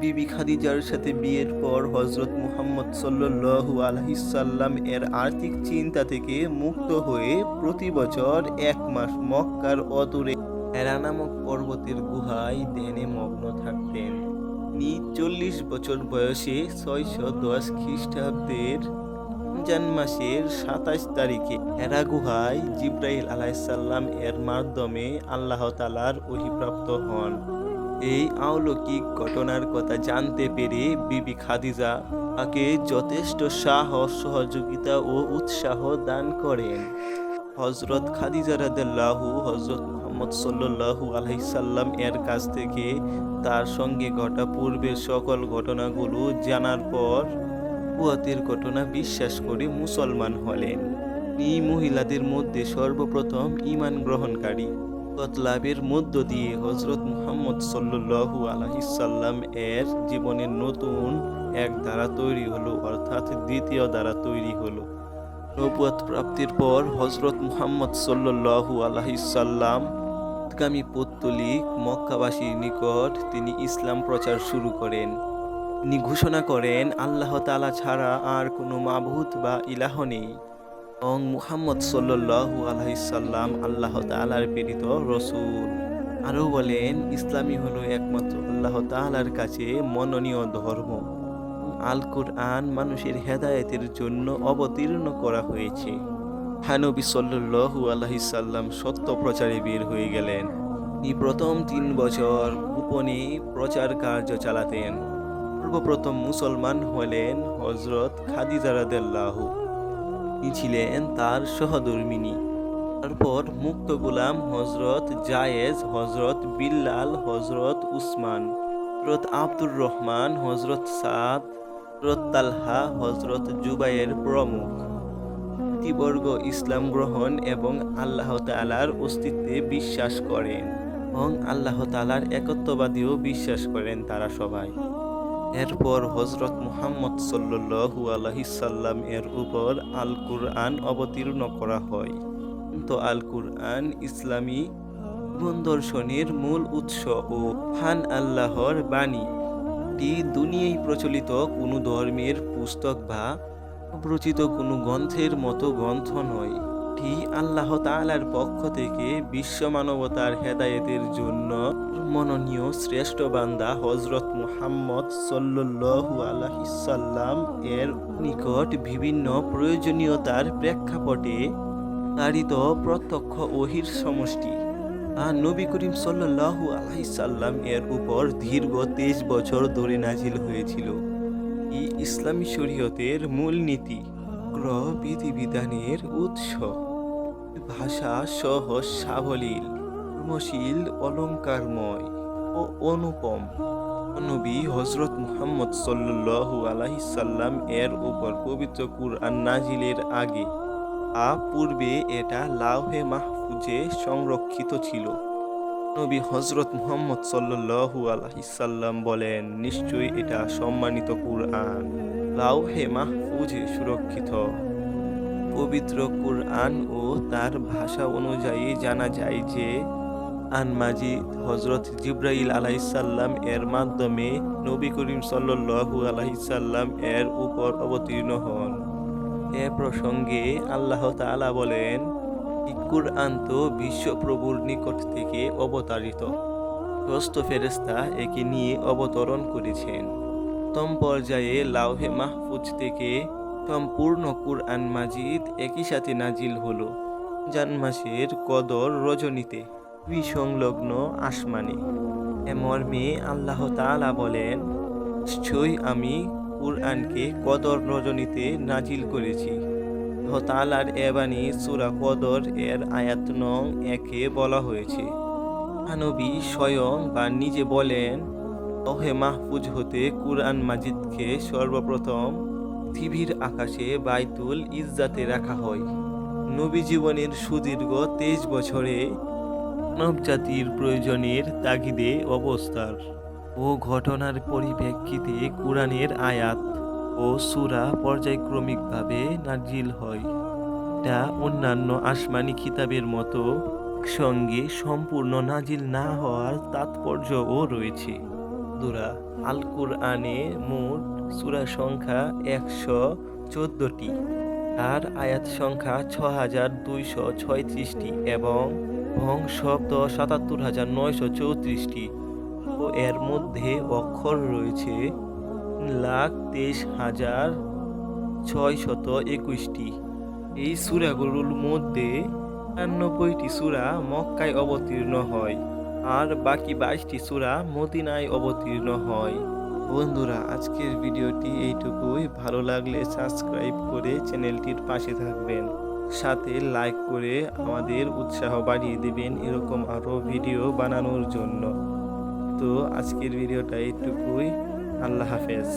বিবি খাদিজার সাথে বিয়ের পর হজরত মুহাম্মদ সাল্লু আলহিসাল্লাম এর আর্থিক চিন্তা থেকে মুক্ত হয়ে প্রতি বছর এক মাস মক্কার অদূরে হেরা নামক পর্বতের গুহায় ধ্যানে মগ্ন থাকতেন। তিনি চল্লিশ বছর বয়সে ছয়শো দশ খ্রিস্টাব্দের রমজান মাসের সাতাশ তারিখে হেরা গুহায় জিব্রাইল আলাইসাল্লাম এর মাধ্যমে আল্লাহ তালার অহিপ্রাপ্ত হন। এই অলৌকিক ঘটনার কথা জানতে পেরে বিবি খাদিজা তাকে যথেষ্ট সাহস, সহযোগিতা ও উৎসাহ দান করেন। হজরত খাদিজা রাদাল্লাহু হজরত মোহাম্মদ সাল্লাল্লাহু আলাইসাল্লাম এর কাছ থেকে তার সঙ্গে ঘটা পূর্বের সকল ঘটনাগুলো জানার পর বুয়াতের ঘটনা বিশ্বাস করে মুসলমান হলেন। এই মহিলাদের মধ্যে সর্বপ্রথম ঈমান গ্রহণকারী। বরকত লাভের মধ্য দিয়ে হজরত মুহাম্মদ সাল্লু আলহিসাল্লাম এর জীবনের নতুন এক ধারা তৈরি হলো, অর্থাৎ দ্বিতীয় ধারা তৈরি হলো। নবুয়াত প্রাপ্তির পর হজরত মুহাম্মদ সাল্লু আলহিসাল্লাম গামী পত্তলিক মক্কাবাসীর নিকট তিনি ইসলাম প্রচার শুরু করেন। তিনি ঘোষণা করেন, আল্লাহ তালা ছাড়া আর কোনো মাবুত বা ইলাহ নেই। এবং মুহাম্মদ সাল্লাল্লাহু আলাইসাল্লাম আল্লাহ তাআলার প্রেরিত রসুল। আরও বলেন ইসলামী হলো একমাত্র আল্লাহ তাআলার কাছে মননীয় ধর্ম। আল কুরআন মানুষের হেদায়েতের জন্য অবতীর্ণ করা হয়েছে। হানবী সাল্লাল্লাহু আলাইসাল্লাম সত্য প্রচারে বের হয়ে গেলেন। তিনি প্রথম তিন বছর গোপনে প্রচার কার্য চালাতেন। সর্বপ্রথম মুসলমান হলেন হজরত খাদিজা রাদিয়াল্লাহু তিনি ছিলেন তার সহধর্মিনী। তারপর মুক্ত গোলাম হজরত জায়েজ হজরত বিল্লাল হজরত উসমান হজরত আব্দুর রহমান হজরত সাদ হজরত তালহা হজরত জুবাইয়ের প্রমুখ। ব্যক্তিবর্গ ইসলাম গ্রহণ এবং আল্লাহ তালার অস্তিত্বে বিশ্বাস করেন এবং আল্লাহ তালার একত্ববাদীও বিশ্বাস করেন তারা সবাই। এরপর হজরত মুহাম্মদ সাল্লু আলহিসাল্লাম এর উপর আল কুরআন অবতীর্ণ করা হয়। তো আল কুরআন ইসলামী জীবন দর্শনের মূল উৎস ও হান আল্লাহর বাণী। এটি দুনিয়ায় প্রচলিত কোনো ধর্মের পুস্তক বা রচিত কোনো গ্রন্থের মতো গ্রন্থ নয়। এটি আল্লাহ তাআলার পক্ষ থেকে বিশ্ব মানবতার হেদায়েতের জন্য মননীয় শ্রেষ্ঠ বান্দা হজরত মুহাম্মদ সাল্লু আলহিসাল্লাম এর নিকট বিভিন্ন প্রয়োজনীয়তার প্রেক্ষাপটে তারিত প্রত্যক্ষ ওহির সমষ্টি। আর নবী করিম সাল্লাহু আলাইসাল্লাম এর উপর দীর্ঘ তেইশ বছর ধরে নাজিল হয়েছিল। ই ইসলামী শরীয়তের মূলনীতি, গ্রহ বিধিবিধানের উৎস। ভাষা সহজ সাবলীল কর্মশীল অলঙ্কারময় ও অনুপম। নবী হজরত মুহাম্মদ সাল্লু আলাইসাল্লাম এর উপর পবিত্র কুরআন নাজিলের আগে, আ পূর্বে এটা লাউহে মাহফুজে সংরক্ষিত ছিল। নবী হজরত মুহাম্মদ সাল্লু আলাইসাল্লাম বলেন, নিশ্চয়ই এটা সম্মানিত কুরআন। লাউহে মাহফুজে সুরক্ষিত। পবিত্র কুরআন ও তার ভাষা অনুযায়ী জানা যায় যে আন মাজিদ হজরত জিব্রাইল আলাইসাল্লাম এর মাধ্যমে নবী করিম সাল্লু আলাইসাল্লাম এর উপর অবতীর্ণ হন। এ প্রসঙ্গে আল্লাহ তাআলা বলেন কুরআন তো বিশ্বপ্রভুর নিকট থেকে অবতারিত। সমস্ত ফেরেস্তা একে নিয়ে অবতরণ করেছেন। প্রথম পর্যায়ে লাউহে মাহফুজ থেকে সম্পূর্ণ কুরআন মাজিদ একই সাথে নাজিল হলো জান মাসের কদর রজনীতে সংলগ্ন আসমানে। এ মর্মে আল্লাহ তাআলা বলেন, নিশ্চয়ই আমি কুরআনকে কদর রজনীতে নাজিল করেছি। তালার এবানি সুরা কদর এর আয়াত নং একে বলা হয়েছে। আনবী স্বয়ং বা নিজে বলেন, ওহে মাহফুজ হতে কুরআন মাজিদকে সর্বপ্রথম পৃথিবীর আকাশে বাইতুল ইজ্জাতে রাখা হয়। নবী জীবনের সুদীর্ঘ তেইশ বছরে মানব জাতির প্রয়োজনের তাগিদে অবস্থার ও ঘটনার পরিপ্রেক্ষিতে কোরআনের আয়াত ও সুরা পর্যায়ক্রমিকভাবে নাজিল হয়। এটা অন্যান্য আসমানি খিতাবের মতো সঙ্গে সম্পূর্ণ নাজিল না হওয়ার তাৎপর্যও রয়েছে। দুরা আল কুরআনে মোট সূরা সংখ্যা একশো চোদ্দটি আর আয়াত সংখ্যা ছ হাজার দুইশো ছয়ত্রিশটি এবং ভং শব্দ সাতাত্তর হাজার নয়শো চৌত্রিশটি ও এর মধ্যে অক্ষর রয়েছে লাখ তেইশ হাজার ছয়শত একুশটি। এই সূরাগুলোর মধ্যে একানব্বইটি সূরা মক্কায় অবতীর্ণ হয় আর বাকি বাইশটি সূরা মদিনায় অবতীর্ণ হয়। বন্ধুরা, আজকের ভিডিওটি এইটুকুই। ভালো লাগলে সাবস্ক্রাইব করে চ্যানেলটির পাশে থাকবেন। সাথে লাইক করে আমাদের উৎসাহ বাড়িয়ে দেবেন এরকম আরও ভিডিও বানানোর জন্য। তো আজকের ভিডিওটা এইটুকুই। আল্লাহ হাফেজ।